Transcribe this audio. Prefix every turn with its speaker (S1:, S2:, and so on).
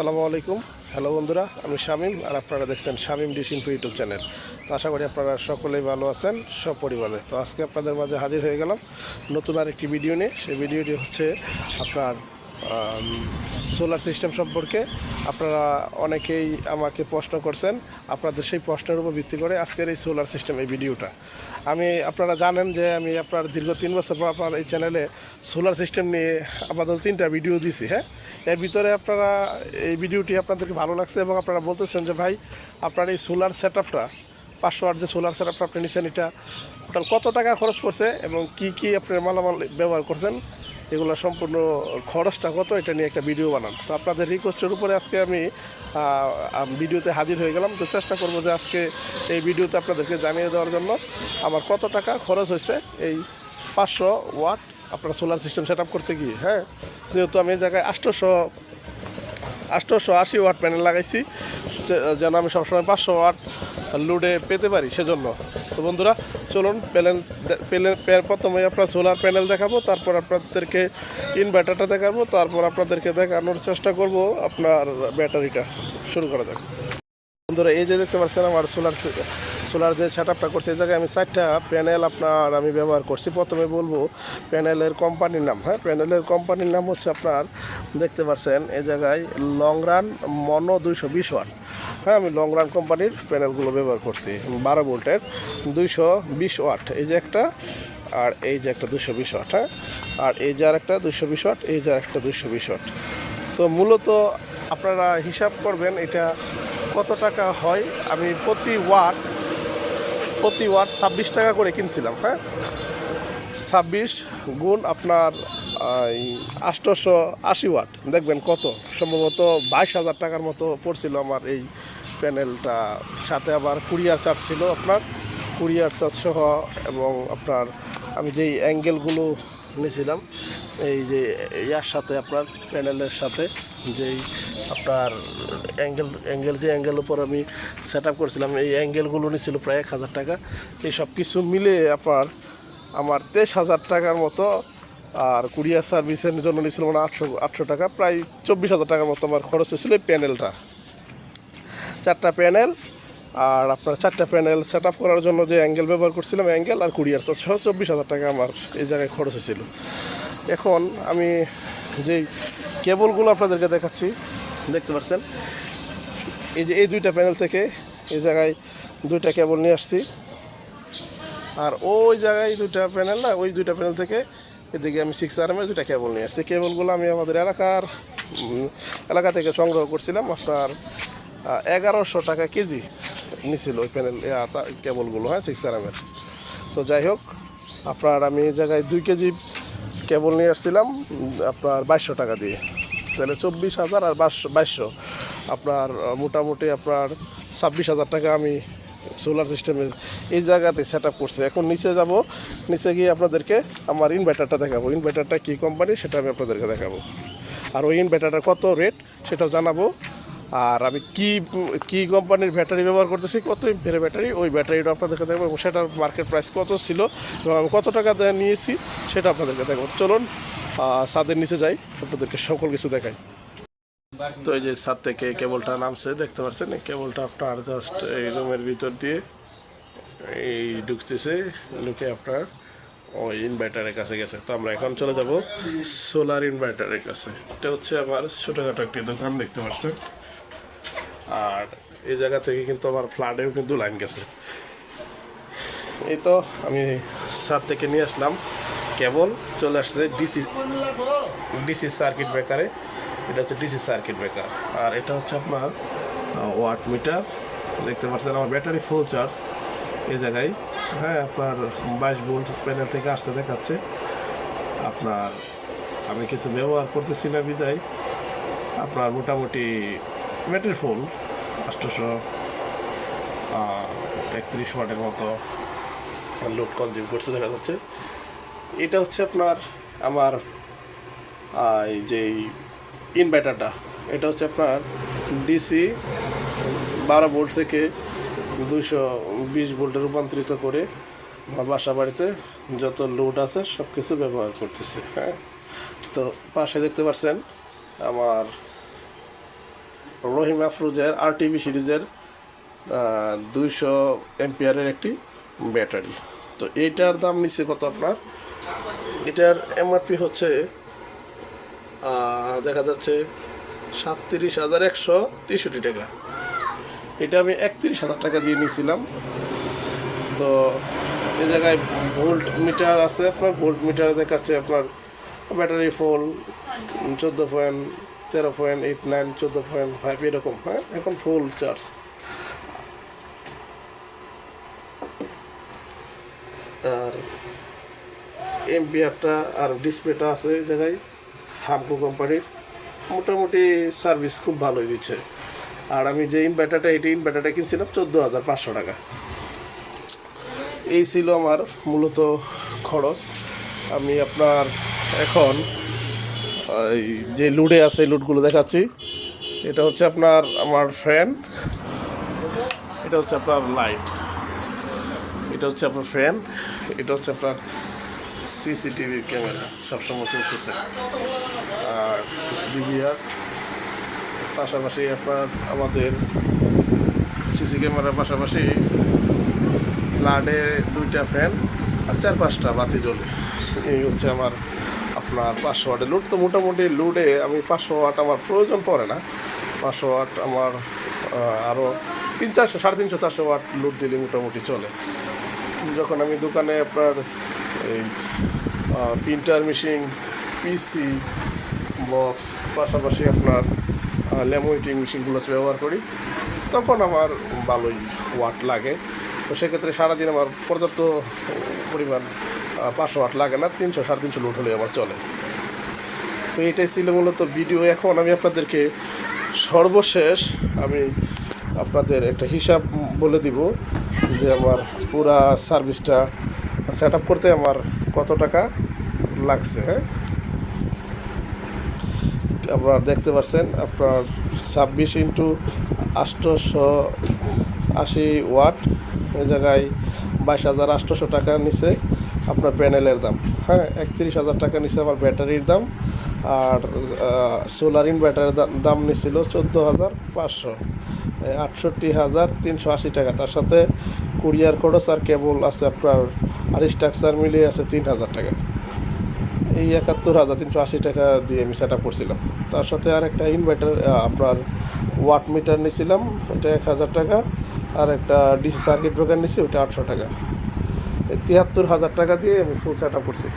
S1: আসসালামু আলাইকুম। হ্যালো বন্ধুরা, আমি শামীম আর আপনারা দেখছেন Shamim dish info YouTube channel. তো আশা করি আপনারা সকলেই ভালো আছেন সব পরিবারে তো আজকে আপনাদের মাঝে হাজির হয়ে গেলাম নতুন আরেকটি ভিডিও নিয়ে। সেই ভিডিওটি হচ্ছে আপনার সোলার সিস্টেম সম্পর্কে আপনারা অনেকেই আমাকে প্রশ্ন করছেন। আপনাদের সেই প্রশ্নের উপর ভিত্তি করে আজকের এই সোলার সিস্টেম এই ভিডিওটা আমি, আপনারা জানেন যে আমি আপনার দীর্ঘ তিন বছর পর আপনার এই চ্যানেলে সোলার সিস্টেম নিয়ে আপাতত তিনটা ভিডিও দিছি হ্যাঁ? এর ভিতরে আপনারা এই ভিডিওটি আপনাদেরকে ভালো লাগছে এবং আপনারা বলতেছেন যে, ভাই, আপনার এই সোলার সেট আপটা পাঁচশো আট যে সোলার সেট আপটা আপনি নিচ্ছেন এটা টোটাল কত টাকা খরচ করছে এবং কি কি আপনি মালামাল ব্যবহার করছেন? এগুলো সম্পূর্ণ খরচটা কত, এটা নিয়ে একটা ভিডিও বানান। তো আপনাদের রিকোয়েস্টের উপরে আজকে আমি ভিডিওতে হাজির হয়ে গেলাম। তো চেষ্টা করব যে আজকে এই ভিডিওতে আপনাদেরকে জানিয়ে দেওয়ার জন্য। আমার কত টাকা খরচ হয়েছে এই পাঁচশো ওয়াট আপনার সোলার সিস্টেম সেট করতে গিয়ে হ্যাঁ? যেহেতু আমি এই জায়গায় আষ্টশো আষ্টশো আশি ওয়াট প্যানেল লাগাইছি। যেন আমি সবসময় পাঁচশো ওয়াট লোডে পেতে পারি সেজন্য। তো বন্ধুরা, চলুন প্যানেল প্যানেল প্রথমে আপনার সোলার প্যানেল দেখাবো, তারপর আপনাদেরকে ইনভার্টারটা দেখাবো, তারপর আপনাদেরকে দেখানোর চেষ্টা করব আপনার ব্যাটারিটা। শুরু করা যাক। বন্ধুরা, এই যে দেখতে পাচ্ছেন আমার সোলার সোলার যে সেট আপটা করছে, এই জায়গায় আমি চারটা প্যানেল আপনার আমি ব্যবহার করছি। প্রথমে বলব প্যানেলের কোম্পানির নাম হ্যাঁ? প্যানেলের কোম্পানির নাম হচ্ছে আপনার, দেখতে পাচ্ছেন এই জায়গায় লং রান মনো দুইশো বিশ ওয়াট হ্যাঁ আমি লং রান কোম্পানির প্যানেলগুলো ব্যবহার করছি, বারো ভোল্টের দুইশো বিশ ওয়াট এই যে একটা, আর এই যে একটা দুশো বিশ ওয়াট হ্যাঁ? আর এই যে আর একটা দুশো বিশ ওয়াট এই যে একটা দুশো বিশ ওয়াট তো মূলত আপনারা হিসাব করবেন এটা কত টাকা হয়, আমি প্রতি ওয়াট প্রতি ওয়াট ছাব্বিশ টাকা করে কিনছিলাম হ্যাঁ? ছাব্বিশ গুণ আপনার আষ্টশো আশি ওয়াট। দেখবেন কত? সম্ভবত বাইশ হাজার টাকার মতো পড়ছিল আমার এই প্যানেলটা। সাথে আবার কুরিয়ার চার্জ ছিল আপনার, কুরিয়ার চার্জ সহ এবং আপনার আমি যেই অ্যাঙ্গেলগুলো নিয়েছিলাম এই যে ইয়ার সাথে আপনার প্যানেলের সাথে যেই আপনার অ্যাঙ্গেল অ্যাঙ্গেল, যে অ্যাঙ্গেল উপর আমি সেট আপ করেছিলাম, এই অ্যাঙ্গেলগুলো নিয়েছিল প্রায় এক হাজার টাকা। এই সব কিছু মিলে আপনার, আমার তেইশ হাজার টাকার মতো, আর কুরিয়ার সার্ভিসের জন্য নিয়েছিল মানে আটশো আটশো টাকা, প্রায় চব্বিশ হাজার টাকার মতো আমার খরচ হয়েছিল এই প্যানেলটা। চারটা প্যানেল, আর আপনার চারটা প্যানেল সেট আপ করার জন্য যে অ্যাঙ্গেল ব্যবহার করছিলাম, অ্যাঙ্গেল আর কুরিয়ার, সহ চব্বিশ হাজার টাকা আমার এই জায়গায় খরচ হয়েছিল। এখন আমি যেই কেবলগুলো আপনাদেরকে দেখাচ্ছি, দেখতে পাচ্ছেন? এই যে এই দুইটা প্যানেল থেকে এই জায়গায় দুইটা কেবল নিয়ে আসছি। আর ওই জায়গায় দুইটা প্যানেল না, ওই দুইটা প্যানেল থেকে এদিকে আমি সিক্স আর এমের দুইটা কেবল নিয়ে আসছি। কেবলগুলো আমি আমাদের এলাকার এলাকা থেকে সংগ্রহ করছিলাম। আপনার এগারোশো টাকা কেজি নিছিল ওই প্যানেল কেবলগুলো হ্যাঁ সিক্স আর এমের তো যাই হোক, আপনার আমি এই জায়গায় দুই কেজি কেবল নিয়ে আসছিলাম আপনার বাইশশো টাকা দিয়ে। তাহলে চব্বিশ হাজার আর বাইশশো। আপনার মোটামুটি আপনার ছাব্বিশ হাজার টাকা আমি সোলার সিস্টেমের এই জায়গাতে সেট আপ করছে। এখন নিচে যাব, নিচে গিয়ে আপনাদেরকে আমার ইনভার্টারটা দেখাবো। ইনভার্টারটা কী কোম্পানি সেটা আমি আপনাদেরকে দেখাবো। আর ওই ইনভার্টারটা কত রেট সেটাও জানাব। আর আমি কি কি কোম্পানির ব্যাটারি ব্যবহার করতেছি, কত এমপের ব্যাটারি, ওই ব্যাটারিটা আপনাদেরকে দেখব এবং সেটার মার্কেট প্রাইস কত ছিল এবং আমি কত টাকা নিয়েছি সেটা আপনাদেরকে দেখব। চলুন ছাদের নিচে যাই, আপনাদেরকে সকল কিছু দেখাই। তো এই যে ছাদ থেকে কেবলটা নামছে, দেখতে পাচ্ছেন? কেবলটা আপনার জাস্ট এই রুমের ভিতর দিয়ে এই ঢুকতেছে, ঢুকে আপনার ওই ইনভার্টারের কাছে গেছে। তো আমরা এখন চলে যাব সোলার ইনভার্টারের কাছে। এটা হচ্ছে আমার ছোটোখাটো একটি দোকান, দেখতে পাচ্ছেন? আর এই জায়গা থেকে কিন্তু আমার ফ্ল্যাটেও কিন্তু লাইন গেছে। এই তো আমি ছাদ থেকে নিয়ে আসলাম। কেবল চলে আসছে ডিসি ডিসি সার্কিট ব্রেকারে। এটা হচ্ছে ডিসি সার্কিট ব্রেকার। আর এটা হচ্ছে আপনার ওয়াট মিটার। দেখতে পাচ্ছেন আমার ব্যাটারি ফুল চার্জ এই জায়গায় হ্যাঁ আপনার বাইশ ভোল্ট প্যানেল থেকে আসতে দেখাচ্ছে। আপনার, আমি কিছু ব্যবহার করতেছি না বিদায়। আপনার মোটামুটি ব্যাটারি ফুল আষ্টশো একত্রিশ ওয়াটের মতো। লোড কনজিউম করছে দেখা যাচ্ছে। এটা হচ্ছে আপনার আমার যে ইনভার্টারটা এটা হচ্ছে আপনার ডিসি বারো ভোল্ট থেকে দুশো বিশ ভোল্টে রূপান্তরিত করে আমার বাসা বাড়িতে যত লোড আছে সব কিছু ব্যবহার করতেছে হ্যাঁ? তো পাশে দেখতে পাচ্ছেন আমার রহিম আফরোজের আর টিভি সিরিজের দুইশো এমপিয়ারের একটি ব্যাটারি। তো এইটার দাম নিচ্ছে কত আপনার? এটার এমআরপি হচ্ছে দেখা যাচ্ছে সাতত্রিশ হাজার একশো তেষট্টি টাকা। এটা আমি একত্রিশ হাজার টাকা দিয়ে নিয়েছিলাম। তো এই জায়গায় ভোল্ট মিটার আছে, আপনার ভোল্ট মিটার দেখাচ্ছে আপনার ব্যাটারি ফুল চোদ্দ পয়েন্ট তেরো পয়েন্ট এইট নাইন চোদ্দ পয়েন্ট ফাইভ এরকম হ্যাঁ? এখন ফুল চার্জ আর এমপিআরটা আর ডিসপ্লেটা আছে ওই জায়গায় হামকো কোম্পানির মোটামুটি সার্ভিস খুব ভালোই দিচ্ছে। আর আমি যে ইনভার্টারটা এটি ইনভার্টারটা কিনছিলাম চোদ্দ হাজার পাঁচশো টাকা। এই ছিল আমার মূলত খরচ। আমি আপনার এখন, এই যে লুডে আছে লুডগুলো দেখাচ্ছি। এটা হচ্ছে আপনার আমার ফ্যান এটা হচ্ছে আপনার লাইট এটা হচ্ছে আপনার ফ্যান এটা হচ্ছে আপনার সিসিটিভি ক্যামেরা সবসময় চলতেছে। আর ডিভিআর পাশাপাশি আপনার আমাদের সিসি ক্যামেরার পাশাপাশি ফ্ল্যাটে দুইটা ফ্যান আর চার পাঁচটা বাতি জ্বলে। এই হচ্ছে আমার আপনার পাঁচশো ওয়াটের লুড তো মোটামুটি লুডে আমি পাঁচশো ওয়াট আমার প্রয়োজন পড়ে না। পাঁচশো ওয়াট আমার আরও তিন চারশো, সাড়ে তিনশো, চারশো ওয়াট লুড দিলে মোটামুটি চলে। যখন আমি দোকানে আপনার এই প্রিন্টার মেশিন পিসি বক্স পাশাপাশি আপনার ল্যামোয়েটিং মেশিনগুলো ব্যবহার করি, তখন আমার ভালোই ওয়াট লাগে। তো সেক্ষেত্রে সারাদিন আমার পর্যাপ্ত পরিমাণ পাঁচশো ওয়াট লাগে না, তিনশো, সাড়ে তিনশো লোড হলে আমার চলে। তো এটাই ছিল মূলত ভিডিও এখন আমি আপনাদেরকে সর্বশেষ আমি আপনাদের একটা হিসাব বলে দিব যে আমার পুরা সার্ভিসটা সেট করতে আমার কত টাকা লাগছে হ্যাঁ? আপনারা দেখতে পাচ্ছেন, আপনার ছাব্বিশ ইন্টু আষ্টশো আশি ওয়াট এই জায়গায় বাইশ হাজার আটশোশো টাকা নিচে। আপনার প্যানেলের দাম। হ্যাঁ একত্রিশ হাজার টাকা নিচে আমার ব্যাটারির দাম, আর সোলার ইনভার্টারের দাম নিছিল চোদ্দ হাজার পাঁচশো। আটষট্টি হাজার তিনশো আশি টাকা। তার সাথে কুরিয়ার খরচ আর কেবল আছে আপনার আর স্ট্রাকচার মিলিয়ে আছে তিন হাজার টাকা। এই একাত্তর হাজার তিনশো আশি টাকা দিয়ে আমি সেট আপ করছিলাম। তার সাথে আর একটা ইনভার্টার আপনার ওয়াট মিটার নিয়েছিলাম এটা এক হাজার টাকা, আর একটা ডিসি সার্কিট ব্রেকার নিছি ওটা আটশো টাকা। তিয়াত্তর হাজার টাকা দিয়ে আমি ফুল করছি।